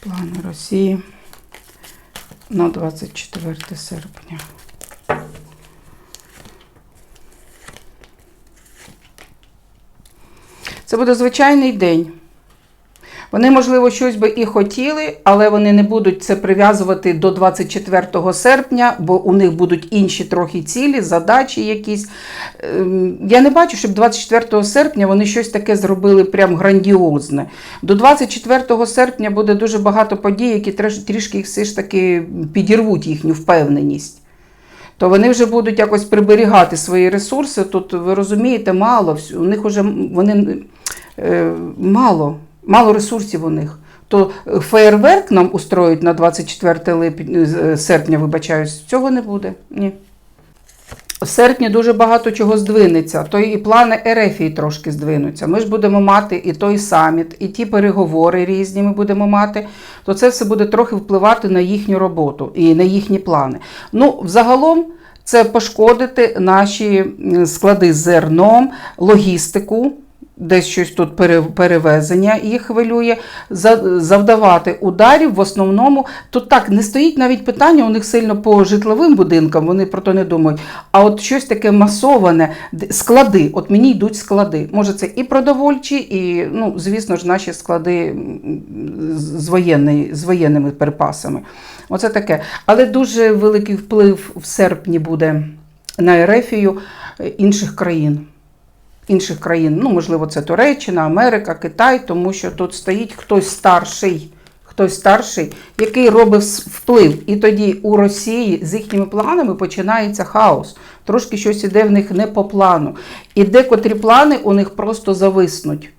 Плани Росії на 24 серпня. Це буде звичайний день. Вони, можливо, щось би і хотіли, але вони не будуть це прив'язувати до 24 серпня, бо у них будуть інші трохи цілі, задачі якісь. Ем, Я не бачу, щоб 24 серпня вони щось таке зробили прям грандіозне. До 24 серпня буде дуже багато подій, які трішки все ж таки підірвуть їхню впевненість. То вони вже будуть якось приберігати свої ресурси. Тут ви розумієте, мало у них вже вони е, мало, мало ресурсів у них. То е, феєрверк нам устроїть на 24 липня, е, серпня, вибачаюсь, цього не буде. Ні. В серпні дуже багато чого здвинеться, то і плани Ерефії трошки здвинуться. Ми ж будемо мати і той саміт, і ті переговори різні ми будемо мати, то це все буде трохи впливати на їхню роботу і на їхні плани. Ну, взагалом, це пошкодити наші склади з зерном, логістику. Десь щось тут перевезення їх хвилює, завдавати ударів в основному. Тут так не стоїть навіть питання у них сильно по житловим будинкам, вони про то не думають. А от щось таке масоване, склади. От мені йдуть склади. Може, це і продовольчі, і, ну, звісно ж, наші склади з, з, з воєнними припасами. Оце таке. Але дуже великий вплив в серпні буде на Ерефію е, інших країн інших країн, ну, можливо, це Туреччина, Америка, Китай, тому що тут стоїть хтось старший, хтось старший, який робить вплив. І тоді у Росії з їхніми планами починається хаос. Трошки щось іде в них не по плану. І декотрі плани у них просто зависнуть.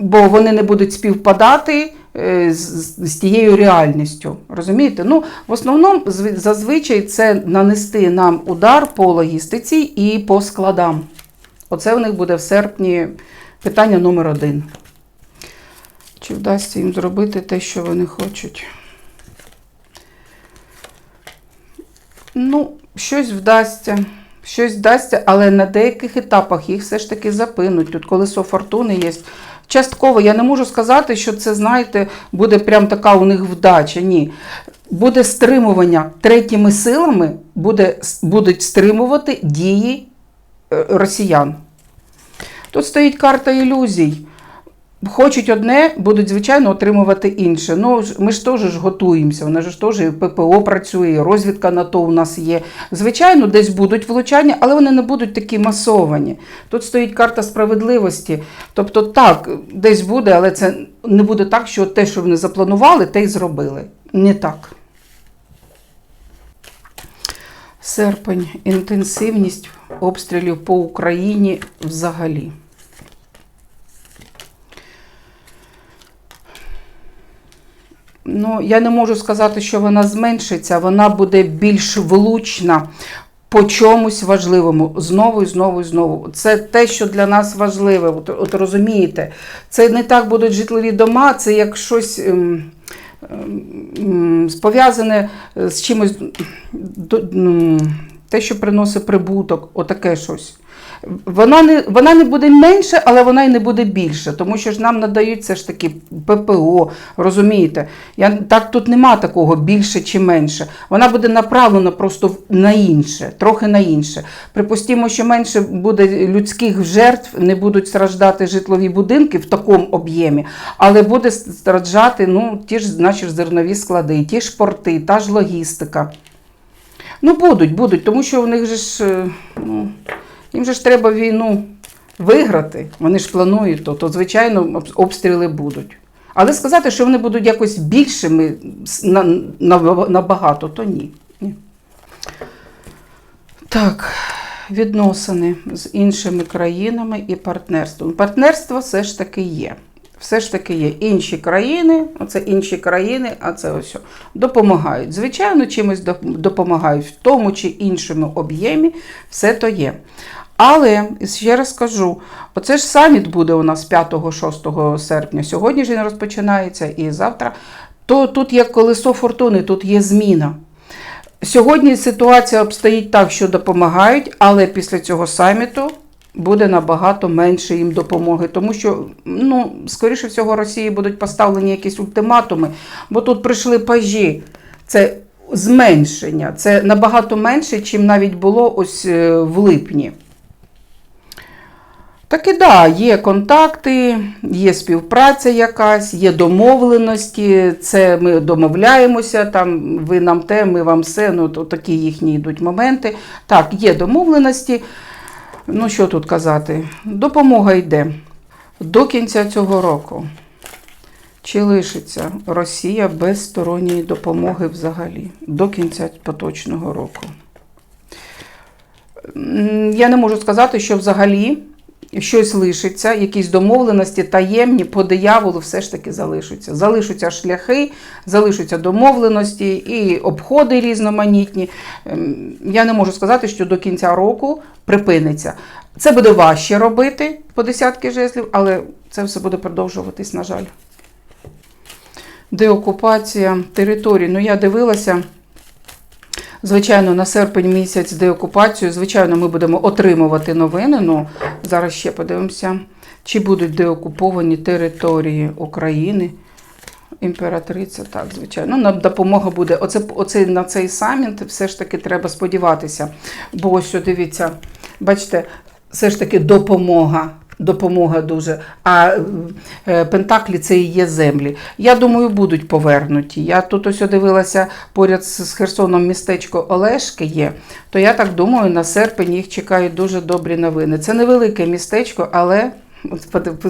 Бо вони не будуть співпадати е, з, з- з тією реальністю. Розумієте? Ну, в основному зв- зазвичай це нанести нам удар по логістиці і по складам. Оце в них буде в серпні питання номер один. Чи вдасться їм зробити те, що вони хочуть? Ну, щось вдасться. Щось вдасться, але на деяких етапах їх все ж таки запинуть. Тут колесо фортуни є. Частково я не можу сказати, що це, знаєте, буде прям така у них вдача. Ні. Буде стримування третіми силами, буде, будуть стримувати дії росіян. Тут стоїть карта ілюзій. Хочуть одне, будуть, звичайно, отримувати інше. Ну, ми ж теж готуємося, нас ж теж ППО працює, розвідка на то у нас є. Звичайно, десь будуть влучання, але вони не будуть такі масовані. Тут стоїть карта справедливості. Тобто, так, десь буде, але це не буде так, що те, що вони запланували, те й зробили. Не так. Серпень. Інтенсивність обстрілів по Україні взагалі. Ну, я не можу сказати, що вона зменшиться, вона буде більш влучна по чомусь важливому. Знову і знову і знову. Це те, що для нас важливе. От, от розумієте, це не так будуть житлові дома, це як щось. ем, ем, пов'язане з чимось те, що приносить прибуток, отаке щось. Вона не, вона не буде менше, але вона й не буде більше, тому що ж нам надають все ж таки ППО, розумієте? Я, так тут нема такого більше чи менше. Вона буде направлена просто на інше, трохи на інше. Припустімо, що менше буде людських жертв, не будуть страждати житлові будинки в такому об'ємі, але буде страждати ну, ті ж наші зернові склади, ті ж порти, та ж логістика. Ну, будуть, будуть, тому що в них же ж, е, ну, їм же ж треба війну виграти. Вони ж планують то, то звичайно, обстріли будуть. Але сказати, що вони будуть якось більшими набагато, то ні. ні. Так, відносини з іншими країнами і партнерством. Партнерство все ж таки є. Все ж таки є інші країни, оце інші країни, а це ось допомагають. Звичайно, чимось допомагають в тому чи іншому об'ємі, все то є. Але ще раз кажу: оце ж саміт буде у нас 5-6 серпня. Сьогодні ж він розпочинається і завтра. То тут є колесо фортуни, тут є зміна. Сьогодні ситуація обстоїть так, що допомагають, але після цього саміту буде набагато менше їм допомоги, тому що, ну, скоріше всього, Росії будуть поставлені якісь ультиматуми, бо тут прийшли пажі. Це зменшення, це набагато менше, чим навіть було ось е, в липні. Так і да, є контакти, є співпраця якась, є домовленості. Це ми домовляємося, там ви нам те, ми вам все. Ну то такі їхні йдуть моменти. Так, є домовленості. Ну що тут казати? Допомога йде до кінця цього року. Чи лишиться Росія без сторонньої допомоги взагалі до кінця поточного року? Я не можу сказати, що взагалі щось лишиться, якісь домовленості таємні по дияволу все ж таки залишаться. Залишаться шляхи, залишаться домовленості і обходи різноманітні. Ем, Я не можу сказати, що до кінця року припиниться. Це буде важче робити по десятки жезлів, але це все буде продовжуватись, на жаль. Деокупація територій. Ну, я дивилася. Звичайно, на серпень місяць деокупацію. Звичайно, ми будемо отримувати новини. Ну, зараз ще подивимося, чи будуть деокуповані території України. Імператриця, так, звичайно. Ну, допомога буде. Оце, оце на цей саміт все ж таки треба сподіватися. Бо ось, дивіться, бачите, все ж таки допомога. Допомога дуже. А е, Пентаклі це і є землі. Я думаю, будуть повернуті. Я тут ось дивилася поряд з Херсоном містечко Олешки є. То я так думаю, на серпень їх чекають дуже добрі новини. Це невелике містечко, але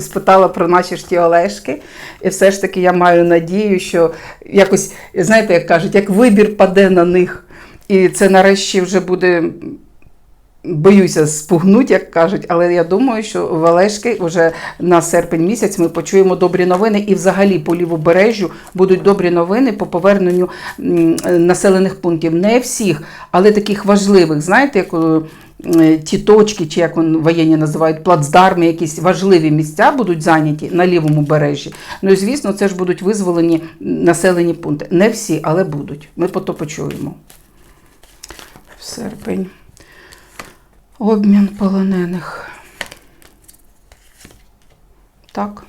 спитала про наші ж ті Олешки. І все ж таки я маю надію, що якось, знаєте, як кажуть, як вибір паде на них. І це нарешті вже буде боюся спугнуть, як кажуть, але я думаю, що в Олешки вже на серпень місяць ми почуємо добрі новини, і взагалі по лівобережжю будуть добрі новини по поверненню населених пунктів. Не всіх, але таких важливих. Знаєте, як е, ті точки, чи як вони воєнні називають, плацдарми, якісь важливі місця будуть зайняті на лівому бережжі. Ну і звісно, це ж будуть визволені населені пункти. Не всі, але будуть. Ми по то почуємо. В серпень. Обмін полонених. Так,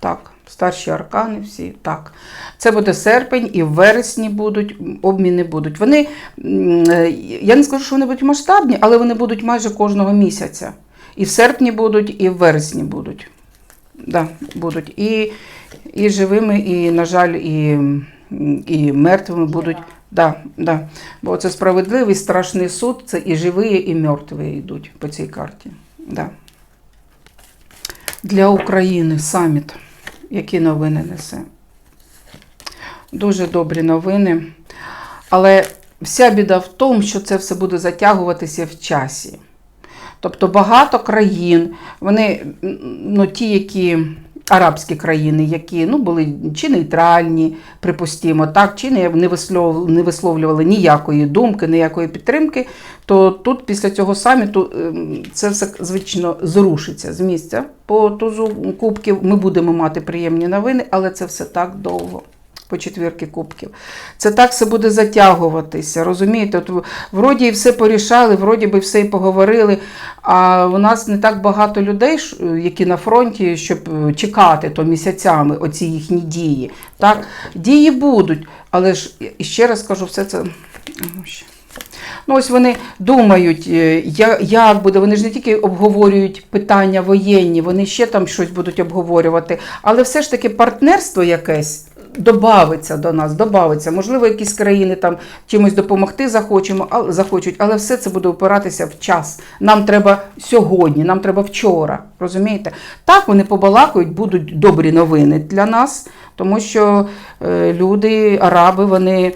так. Старші аркани всі. Так. Це буде серпень і в вересні будуть, обміни будуть. Вони, е, я не скажу, що вони будуть масштабні, але вони будуть майже кожного місяця. І в серпні будуть, і в вересні будуть. Да, будуть. І, і живими, і, на жаль, і, і мертвими будуть. Да, да. Бо це справедливий страшний суд, це і живі, і мертві йдуть по цій карті. Да. Для України саміт. Які новини несе? Дуже добрі новини. Але вся біда в тому, що це все буде затягуватися в часі. Тобто багато країн, вони, ну, ті, які арабські країни, які ну, були чи нейтральні, припустімо, так, чи не, не, висловлювали ніякої думки, ніякої підтримки, то тут після цього саміту ем, це все, звично, зрушиться з місця. По тузу кубків ми будемо мати приємні новини, але це все так довго. По четвірки кубків. Це так все буде затягуватися. Розумієте, от вроді і все порішали, вроді би все і поговорили. А у нас не так багато людей, які на фронті, щоб е, чекати то місяцями оці їхні дії. Так, дії будуть, але ж ще раз кажу, все це. Ну. Ось вони думають, е, як буде. Вони ж не тільки обговорюють питання воєнні, вони ще там щось будуть обговорювати. Але все ж таки партнерство якесь добавиться до нас, добавиться. Можливо, якісь країни там чимось допомогти захочемо, а- захочуть, але все це буде опиратися в час. Нам треба сьогодні, нам треба вчора. Розумієте? Так вони побалакають, будуть добрі новини для нас, тому що е, люди, араби, вони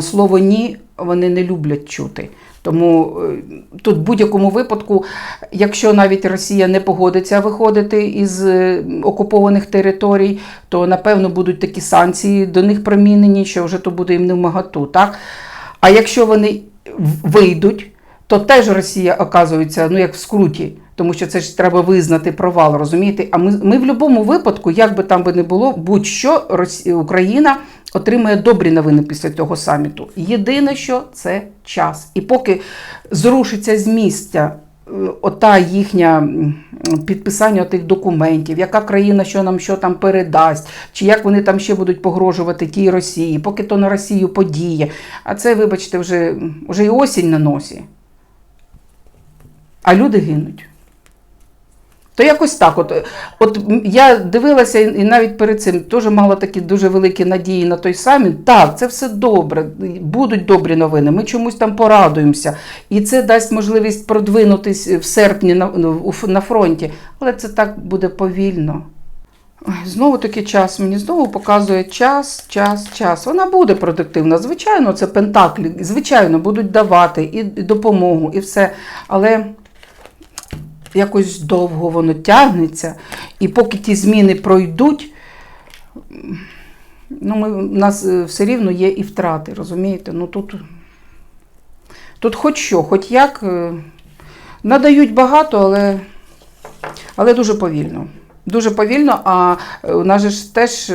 слово ні вони не люблять чути. Тому е, тут в будь-якому випадку, якщо навіть Росія не погодиться виходити із е, окупованих територій, то напевно будуть такі санкції до них примінені, що вже то буде їм не в магату. Так? А якщо вони вийдуть, то теж Росія оказується ну як в скруті, тому що це ж треба визнати провал, розумієте? А ми, ми в будь-якому випадку, як би там би не було, будь-що Росія, Україна отримає добрі новини після цього саміту. Єдине, що це час. І поки зрушиться з місця ота їхня підписання тих документів, яка країна що нам що там передасть, чи як вони там ще будуть погрожувати тій Росії, поки то на Росію подіє. А це, вибачте, вже, вже і осінь на носі. А люди гинуть. То якось так. От, от я дивилася і навіть перед цим теж мала такі дуже великі надії на той саміт. Так, це все добре, будуть добрі новини. Ми чомусь там порадуємося. І це дасть можливість продвинутись в серпні на, ну, на фронті. Але це так буде повільно. Знову таки час. Мені знову показує час, час, час. Вона буде продуктивна. Звичайно, це пентаклі. Звичайно, будуть давати і допомогу, і все. Але якось довго воно тягнеться, і поки ті зміни пройдуть, ну, ми, у нас е, все рівно є і втрати, розумієте? Ну тут, тут хоч що, хоч як, е, надають багато, але, але дуже повільно. Дуже повільно, а е, у нас же ж теж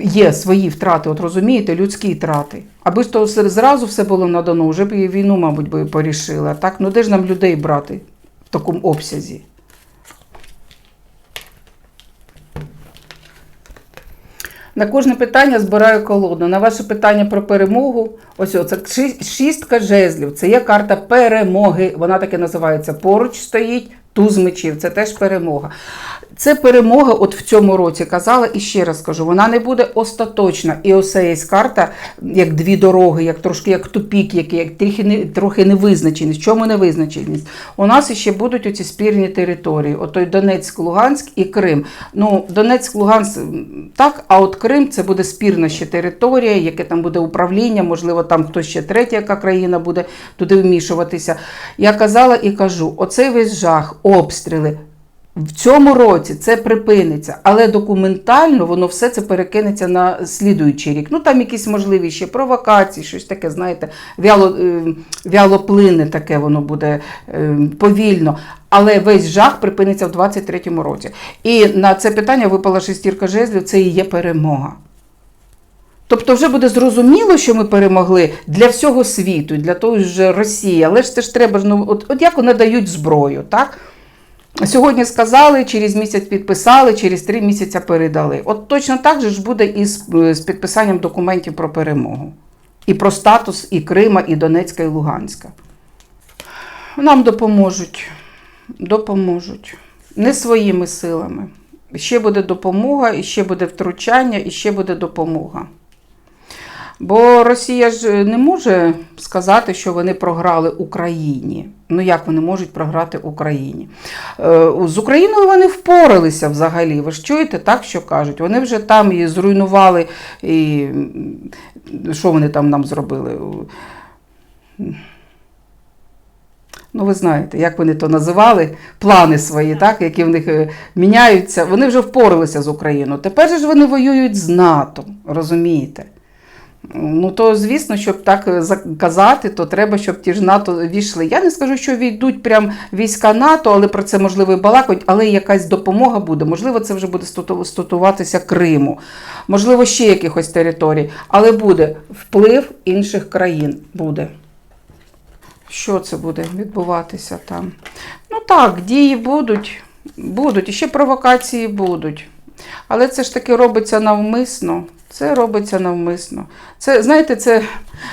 є свої втрати, от розумієте, людські втрати. Аби то зразу все було надано, вже б і війну, мабуть, би порішили. А так, ну де ж нам людей брати в такому обсязі? На кожне питання збираю колоду. На ваше питання про перемогу. Ось це шістка жезлів. Це є карта перемоги. Вона таки називається. Поруч стоїть туз мечів. Це теж перемога. Це перемога, от в цьому році казала, і ще раз кажу, вона не буде остаточна. І ось карта, як дві дороги, як трошки як тупік, який, як трохи, не, трохи невизначеність. Чому невизначеність? У нас ще будуть оці спірні території. Отой Донецьк, Луганськ і Крим. Ну, Донецьк, Луганськ так, а от Крим це буде спірна ще територія, яке там буде управління, можливо, там хтось ще третя, яка країна буде туди вмішуватися. Я казала і кажу: оцей весь жах, обстріли. В цьому році це припиниться, але документально воно все це перекинеться на слідуючий рік. Ну там якісь можливі ще провокації, щось таке, знаєте, вяло, е, вялоплинне таке воно буде е, повільно. Але весь жах припиниться в 23-му році. І на це питання випала шестірка жезлів, це і є перемога. Тобто вже буде зрозуміло, що ми перемогли для всього світу, для того ж Росії. Але ж це ж треба ну, от, от як вони дають зброю, так? Сьогодні сказали, через місяць підписали, через три місяці передали. От точно так же ж буде і з, з підписанням документів про перемогу. І про статус і Крима, і Донецька, і Луганська. Нам допоможуть. Допоможуть. Не своїми силами. Ще буде допомога, і ще буде втручання, і ще буде допомога. Бо Росія ж не може сказати, що вони програли Україні. Ну як вони можуть програти Україні? Е, З Україною вони впоралися взагалі. Ви ж чуєте так, що кажуть? Вони вже там і зруйнували, і що вони там нам зробили? Ну, ви знаєте, як вони то називали, плани свої, так, які в них е, міняються. Вони вже впоралися з Україною. Тепер ж вони воюють з НАТО, розумієте? Ну, то звісно, щоб так е, за- казати, то треба, щоб ті ж НАТО війшли. Я не скажу, що війдуть прям війська НАТО, але про це можливо і балакають, але якась допомога буде. Можливо, це вже буде стосуватися Криму, можливо, ще якихось територій, але буде вплив інших країн. Буде. Що це буде відбуватися там? Ну так, дії будуть, будуть, і ще провокації будуть. Але це ж таки робиться навмисно. Це робиться навмисно. Це, знаєте, це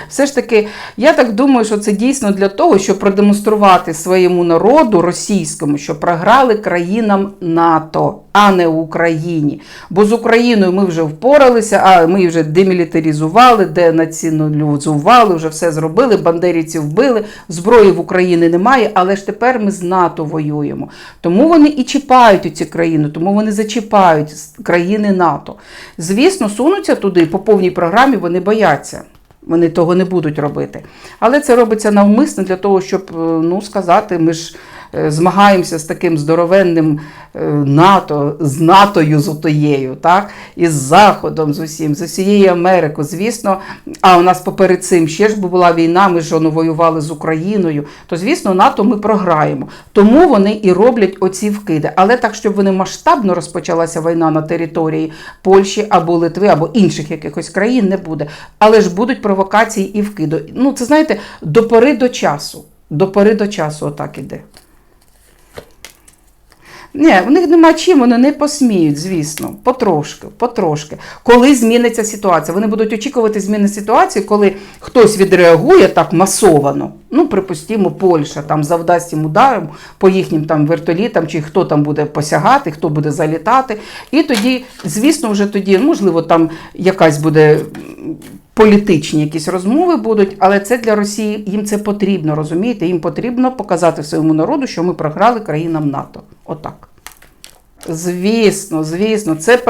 все ж таки, я так думаю, що це дійсно для того, щоб продемонструвати своєму народу російському, що програли країнам НАТО, а не Україні. Бо з Україною ми вже впоралися, а ми вже демілітаризували, денаціоналізували, вже все зробили, бандерівців вбили, зброї в Україні немає, але ж тепер ми з НАТО воюємо. Тому вони і чіпають у ці країни, тому вони зачіпають країни НАТО. Звісно, сунуться туди по повній програмі, вони бояться. Вони того не будуть робити. Але це робиться навмисно для того, щоб е, ну, сказати, ми ж змагаємося з таким здоровенним е, НАТО, з НАТОю, з отоєю, так? і з Заходом, з усім, з усією Америкою. Звісно, а у нас поперед цим ще ж була війна, ми ж воювали з Україною. То, звісно, НАТО ми програємо. Тому вони і роблять оці вкиди. Але так, щоб вони масштабно розпочалася війна на території Польщі або Литви, або інших якихось країн, не буде. Але ж будуть провокації і вкиди. Ну, це знаєте, до пори до часу. До пори до часу отак іде. Ні, в них нема чим, вони не посміють, звісно, потрошки, потрошки. Коли зміниться ситуація? Вони будуть очікувати зміни ситуації, коли хтось відреагує так масовано. Ну, припустімо, Польща там завдасть їм ударом по їхнім там вертолітам, чи хто там буде посягати, хто буде залітати. І тоді, звісно, вже тоді, можливо, там якась буде політичні якісь розмови будуть, але це для Росії їм це потрібно, розумієте? Їм потрібно показати своєму народу, що ми програли країнам НАТО. Отак. Звісно, звісно, це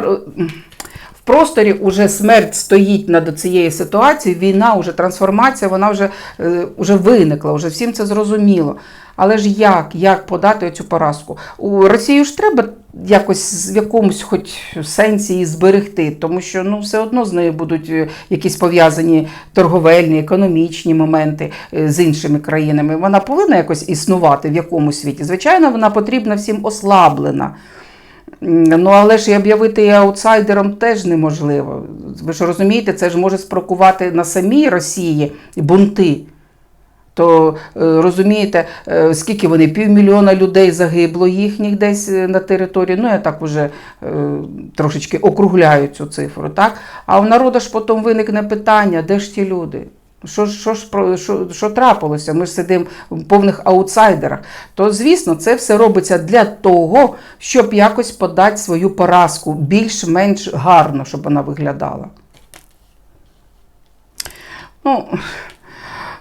просторі вже смерть стоїть над цією ситуацією. Війна, вже трансформація, вона вже, е, вже виникла, вже всім це зрозуміло. Але ж як, як подати цю поразку? У Росію ж треба якось в якомусь хоч сенсі її зберегти, тому що ну все одно з нею будуть е, якісь пов'язані торговельні, економічні моменти е, з іншими країнами. Вона повинна якось існувати в якомусь світі. Звичайно, вона потрібна всім ослаблена. Ну, але ж і об'явити її аутсайдером теж неможливо. Ви ж розумієте, це ж може спровокувати на самій Росії бунти. То е, розумієте, е, скільки вони півмільйона людей загибло їхніх десь е, на території. Ну, я так вже трошечки округляю цю цифру. Так? А в народу ж потім виникне питання, де ж ті люди? Що, що, ж, що, що трапилося? Ми ж сидимо в повних аутсайдерах. То, звісно, це все робиться для того, щоб якось подати свою поразку більш-менш гарно, щоб вона виглядала. Ну,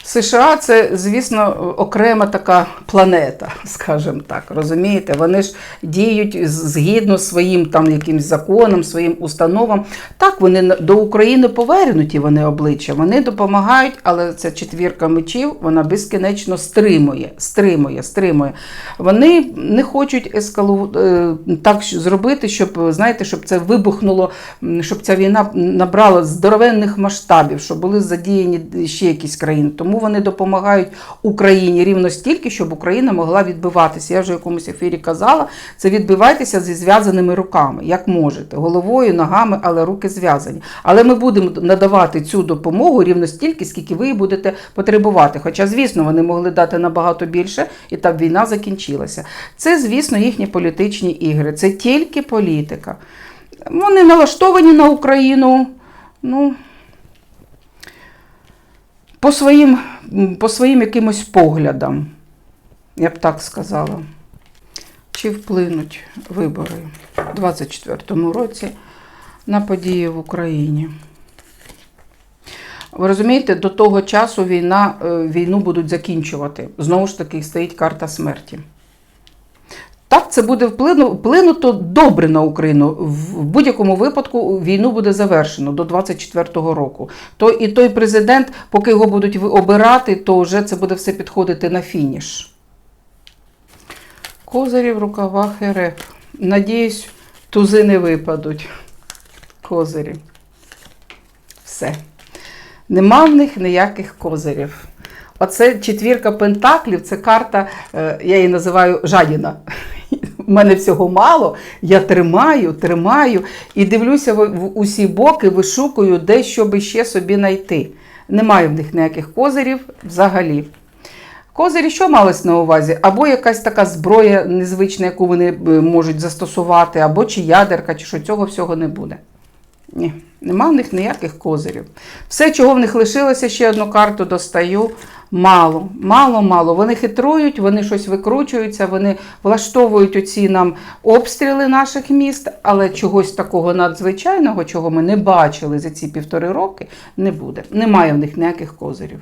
США це, звісно, окрема така планета, скажімо так. Розумієте? Вони ж діють згідно своїм там якимсь законам, своїм установам. Так, вони до України повернуті вони обличчя, вони допомагають, але ця четвірка мечів вона безкінечно стримує, стримує, стримує. Вони не хочуть ескалу... е, так зробити, щоб знаєте, щоб це вибухнуло, щоб ця війна набрала здоровенних масштабів, щоб були задіяні ще якісь країни. Тому вони допомагають Україні рівно стільки, щоб Україна могла відбиватися. Я вже в якомусь ефірі казала, це відбивайтеся зі зв'язаними руками, як можете, головою, ногами, але руки зв'язані. Але ми будемо надавати цю допомогу рівно стільки, скільки ви будете потребувати. Хоча, звісно, вони могли дати набагато більше, і там війна закінчилася. Це, звісно, їхні політичні ігри. Це тільки політика. Вони налаштовані на Україну. Ну, по своїм, по своїм якимось поглядам, я б так сказала. Чи вплинуть вибори у 2024 році на події в Україні? Ви розумієте, до того часу війна, е, війну будуть закінчувати. Знову ж таки, стоїть карта смерті. Так, це буде вплину, вплинуто добре на Україну. В будь-якому випадку війну буде завершено до 24-го року. То і той президент, поки його будуть обирати, то вже це буде все підходити на фініш. Козирі в рукавах РФ. Надіюсь, тузи не випадуть. Козирі. Все. Нема в них ніяких козирів. Оце четвірка пентаклів, це карта, е, я її називаю жадіна. У мене всього мало, я тримаю, тримаю і дивлюся в, в усі боки, вишукую, де що ще собі знайти. Немає в них ніяких козирів взагалі. Козирі що малось на увазі? Або якась така зброя незвична, яку вони е, можуть застосувати, або чи ядерка, чи що цього всього не буде. Ні, нема в них ніяких козирів. Все, чого в них лишилося, ще одну карту достаю. Мало, мало, мало. Вони хитрують, вони щось викручуються, вони влаштовують оці нам обстріли наших міст, але чогось такого надзвичайного, чого ми не бачили за ці півтори роки, не буде. Немає в них ніяких козирів.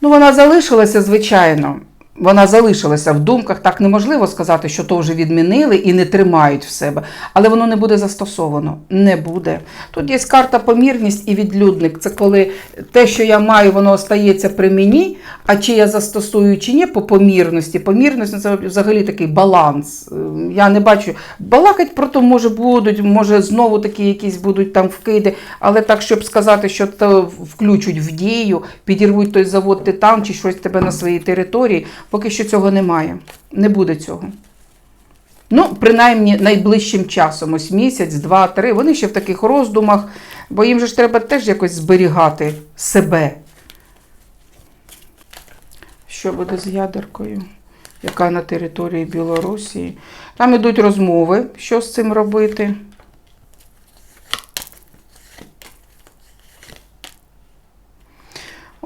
Ну, вона залишилася, звичайно. Вона залишилася в думках. Так неможливо сказати, що то вже відмінили і не тримають в себе. Але воно не буде застосовано. Не буде. Тут є карта помірність і відлюдник. Це коли те, що я маю, воно остається при мені. А чи я застосую чи ні по помірності. Помірність це взагалі такий баланс. Е, Я не бачу. Балакать про то може будуть, може знову такі якісь будуть там вкиди, але так, щоб сказати, що то включуть в дію, підірвуть той завод титан чи щось тебе на своїй території, Поки що цього немає. Не буде цього. Ну, принаймні, найближчим часом, ось місяць, два, три. Вони ще в таких роздумах, бо їм же ж треба теж якось зберігати себе. Що буде з ядеркою, яка на території Білорусі? Там йдуть розмови, що з цим робити.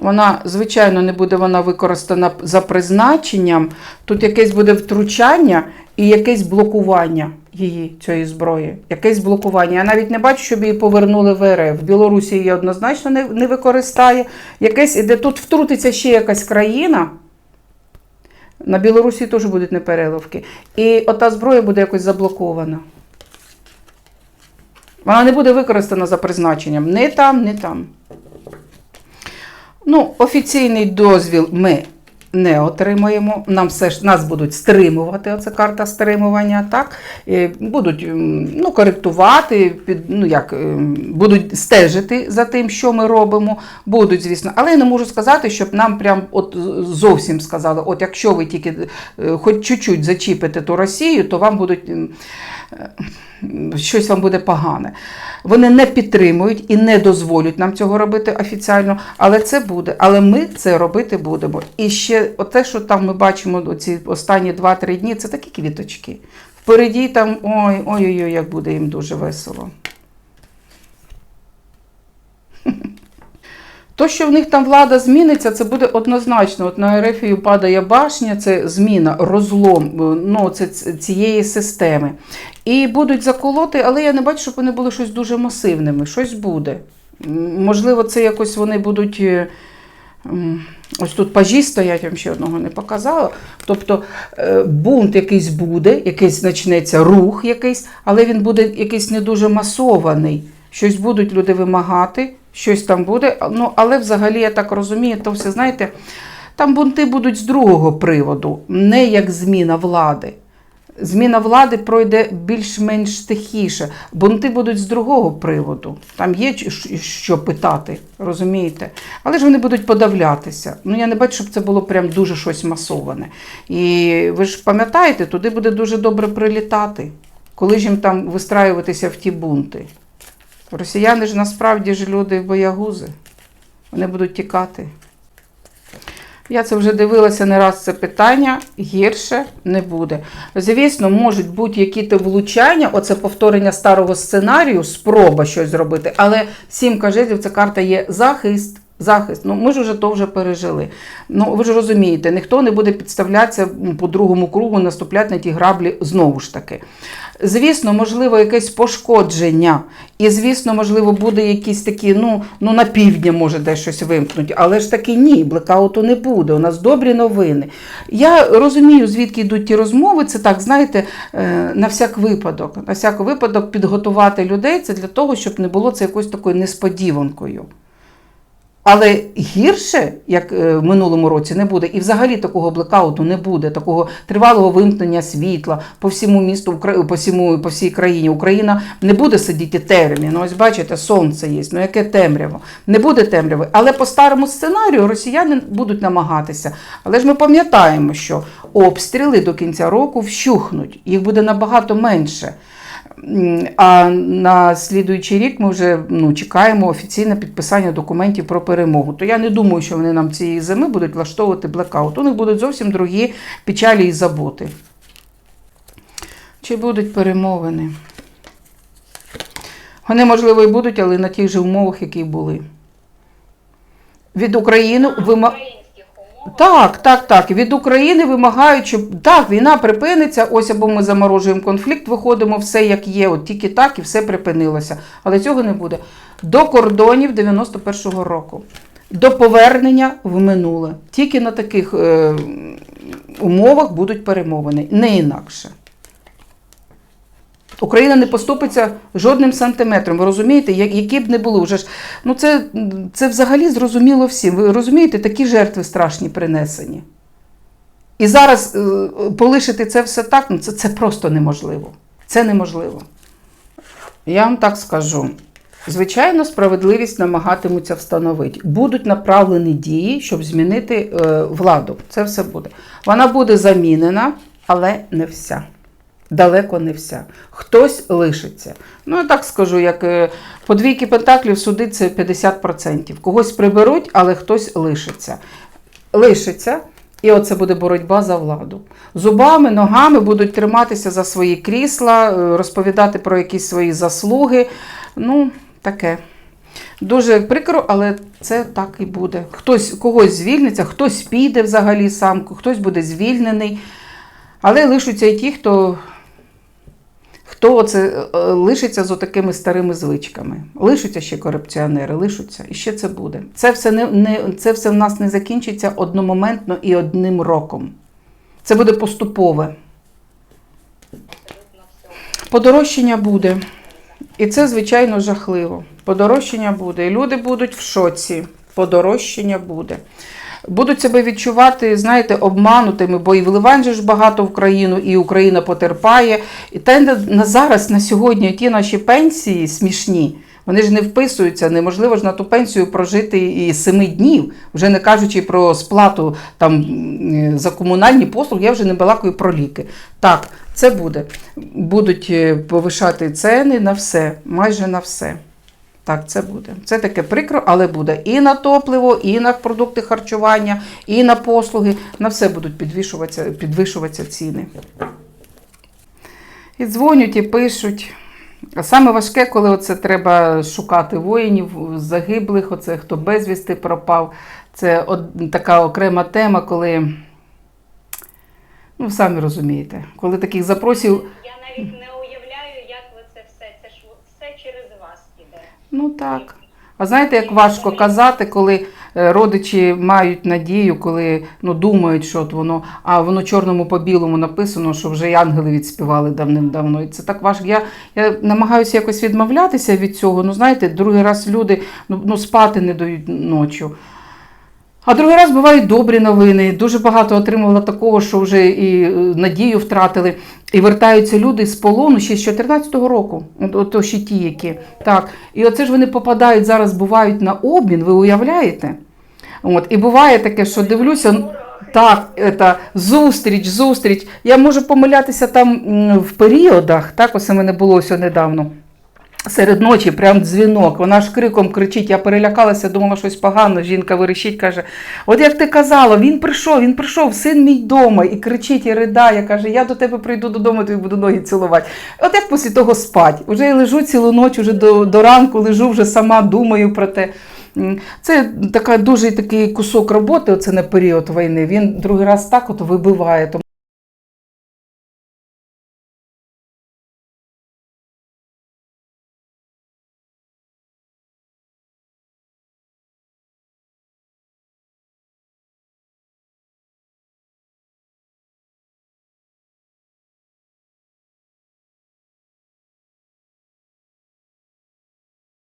Вона, звичайно, не буде вона використана за призначенням. Тут якесь буде втручання і якесь блокування її, цієї зброї. Якесь блокування. Я навіть не бачу, щоб її повернули в РФ. В Білорусі її однозначно не, не використає. Якесь іде тут втрутиться ще якась країна. На Білорусі теж будуть непереливки. І ота зброя буде якось заблокована. Вона не буде використана за призначенням. Не там, не там. Ну, офіційний дозвіл ми не отримаємо. Нам все ж нас будуть стримувати. Оце карта стримування. Так Е, будуть ну, коректувати, під ну як ем, будуть стежити за тим, що ми робимо. Будуть, звісно, але я не можу сказати, щоб нам прям от зовсім сказали: от якщо ви тільки е, хоч чуть-чуть зачіпите ту Росію, то вам будуть. Щось вам буде погане. Вони не підтримують і не дозволять нам цього робити офіційно, але це буде. Але ми це робити будемо. І ще те, що там ми бачимо ці останні 2-3 дні, це такі квіточки. Впереді там ой-ой-ой, як буде їм дуже весело. То, що в них там влада зміниться, це буде однозначно. От на Ерефію падає башня, це зміна, розлом ну, це цієї системи. І будуть заколоти, але я не бачу, щоб вони були щось дуже масивними. Щось буде. Можливо, це якось вони будуть. е, Ось тут пажі стоять, я вам ще одного не показала. Тобто е, бунт якийсь буде, якийсь почнеться рух якийсь, але він буде якийсь не дуже масований. Щось будуть люди вимагати, щось там буде. Ну, але взагалі, я так розумію, то все, знаєте, там бунти будуть з другого приводу, не як зміна влади. Зміна влади пройде більш-менш тихіше. Бунти будуть з другого приводу. Там є що питати, розумієте? Але ж вони будуть подавлятися. Ну я не бачу, щоб це було прям дуже щось масоване. І ви ж пам'ятаєте, туди буде дуже добре прилітати, коли ж їм там вистраюватися в ті бунти. Росіяни ж насправді ж люди боягузи. Вони будуть тікати. Я це вже дивилася не раз це питання, гірше не буде. Звісно, можуть бути які-то влучання, оце повторення старого сценарію, спроба щось зробити, але сімка жезлів це карта є захист. Захист, ну ми ж вже то вже пережили. Ну ви ж розумієте, ніхто не буде підставлятися по другому кругу, наступляти на ті граблі знову ж таки. Звісно, можливо, якесь пошкодження, і звісно, можливо, буде якісь такі, ну, ну на півдня може десь щось вимкнуть, але ж таки ні, блекауту не буде. У нас добрі новини. Я розумію, звідки йдуть ті розмови. Це так, знаєте, е, на всяк випадок. На всяк випадок підготувати людей це для того, щоб не було це якоюсь такою несподіванкою. Але гірше, як е, в минулому році, не буде. І взагалі такого блекауту не буде, такого тривалого вимкнення світла по всьому місту, по, всьому, по всій країні. Україна не буде сидіти темряві. Ну ось бачите, сонце є. Ну яке темряво? Не буде темряви. Але по старому сценарію росіяни будуть намагатися. Але ж ми пам'ятаємо, що обстріли до кінця року вщухнуть. Їх буде набагато менше. А на слідуючий рік ми вже ну, чекаємо офіційне підписання документів про перемогу. То я не думаю, що вони нам цієї зими будуть влаштовувати блекаут. У них будуть зовсім другі печалі і заботи. Чи будуть перемовини? Вони, можливо, і будуть, але на тих же умовах, які були. Від України вима... Так, так, так. Від України вимагають, щоб так, війна припиниться, ось або ми заморожуємо конфлікт, виходимо все як є, от тільки так і все припинилося. Але цього не буде. До кордонів 91-го року. До повернення в минуле. Тільки на таких е, умовах будуть перемовини, не інакше. Україна не поступиться жодним сантиметром. Ви розумієте, які б не були вже ж. Ну це, це взагалі зрозуміло всім. Ви розумієте, такі жертви страшні принесені. І зараз е, полишити це все так, ну це, це просто неможливо. Це неможливо. Я вам так скажу. Звичайно, справедливість намагатимуться встановити. Будуть направлені дії, щоб змінити е, владу. Це все буде. Вона буде замінена, але не вся. Далеко не вся. Хтось лишиться. Ну, я так скажу, як е, по двійки пентаклів суди це 50%. Когось приберуть, але хтось лишиться. Лишиться. І оце буде боротьба за владу. Зубами, ногами будуть триматися за свої крісла, е, розповідати про якісь свої заслуги. Ну, таке. Дуже прикро, але це так і буде. Хтось когось звільниться, хтось піде взагалі сам, хтось буде звільнений. Але лишаться і ті, хто, хто оце, е, лишиться з отакими старими звичками. Лишаться ще корупціонери, лишаться, і ще це буде. Це все, не, не, це все в нас не закінчиться одномоментно і одним роком. Це буде поступове. Подорожчання буде. І це, звичайно, жахливо. Подорожчання буде. І люди будуть в шоці. Подорожчання буде. Будуть себе відчувати, знаєте, обманутими, бо і вливань же ж багато в країну, і Україна потерпає. І й на, зараз, на сьогодні, ті наші пенсії смішні. Вони ж не вписуються, неможливо ж на ту пенсію прожити і семи днів, вже не кажучи про сплату там за комунальні послуги, я вже не балакаю про ліки. Так, це буде. Будуть е, повишати ціни на все, майже на все. Так, це буде. Це таке прикро, але буде і на топливо, і на продукти харчування, і на послуги. На все будуть підвищуватися, підвищуватися ціни. І дзвонять, і пишуть. А саме важке, коли оце треба шукати воїнів, загиблих, оце хто безвісти пропав. Це од- така окрема тема, коли, ну, самі розумієте, коли таких запросів. Я навіть не уявляю, як ви це все. Це ж все через вас іде. Ну так. А знаєте, як важко казати, коли е, родичі мають надію, коли ну, думають, що от воно, а воно чорному по білому написано, що вже й ангели відспівали давним-давно. І це так важко. Я, я намагаюся якось відмовлятися від цього. Ну, знаєте, другий раз люди ну, ну, спати не дають ночі. А другий раз бувають добрі новини. Дуже багато отримувала такого, що вже і е, надію втратили. І вертаються люди з полону ще з 14-го року. От, от, ще ті, які. Так. І оце ж вони попадають зараз, бувають на обмін, ви уявляєте? От. І буває таке, що дивлюся. Так, це, зустріч, зустріч. Я можу помилятися там в періодах, так, ось у мене було ось недавно. Серед ночі прям дзвінок. Вона ж криком кричить. Я перелякалася, думала щось погано. Жінка вирішить, каже: От як ти казала, він прийшов, він прийшов, син мій вдома, і кричить, і ридає. Каже, я до тебе прийду додому, тобі буду ноги цілувати. От як після того спать? Уже я лежу цілу ніч, уже до, до ранку лежу, вже сама думаю про те. Це така дуже такий кусок роботи, оце на період війни. Він другий раз так от вибиває.